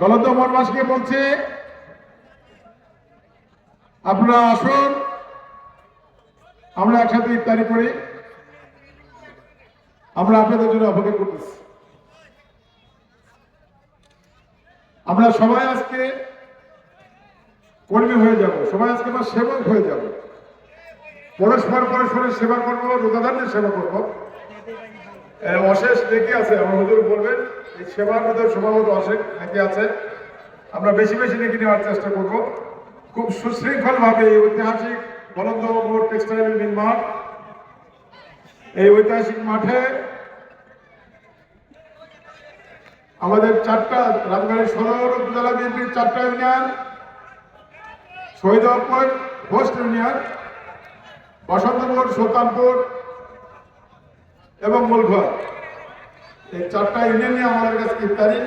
গলদ মনবাসকে বলছে, আপনারা আসুন, আমরা একসাথে ইফতারি করি। আমরা আপনাদের জন্য অপেক্ষা করতেছি। আমরা সবাই আজকে কর্মী হয়ে যাব, সবাই আজকে আমার সেবক হয়ে যাব। পরস্পর পরস্পরের সেবা করব, রোজাদারদের সেবা করব। অশেষ ডেকে আছে, আমার হুজুর বলবেন, এই সেবার মধ্যে সম্ভবত অশেষ ডেকে আছে। আমরা বেশি বেশি ডেকে নেওয়ার চেষ্টা করব। খুব সুশৃঙ্খল ভাবে এই ঐতিহাসিক বলন্দ মোড় টেক্সটাইল মাঠ, এই ঐতিহাসিক মাঠে আমাদের চারটা রাজবাড়ির সদর উপজেলা বিএনপির চারটা ইউনিয়ন শহীদপুর হোস্ট ইউনিয়ন বসন্তপুর সুলতানপুর এবং মূলঘর এই চারটা ইউনিয়ন নিয়ে আমাদের কাছে ইফতারি।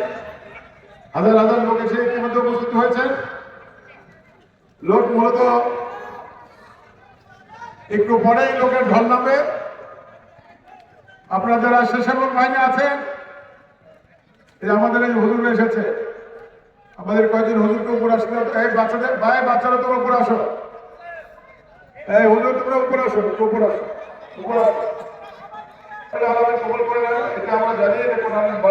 হাজার হাজার লোক এসে ইতিমধ্যে উপস্থিত হয়েছেন লোক মূলত একটু পরেই লোকের ঢল নামবে। আপনারা যারা স্বেচ্ছাসেবক বাহিনী আছেন আমাদের এই হুজুর এসেছে। আমাদের কয়েকজন হুজুরকে উপর আসতে। এই বাচ্চাদের ভাই, বাচ্চারা তোমরা উপর আসো। এই হুজুর, তোমরা উপর আসো উপর আসো উপর আসো। Deus abençoe.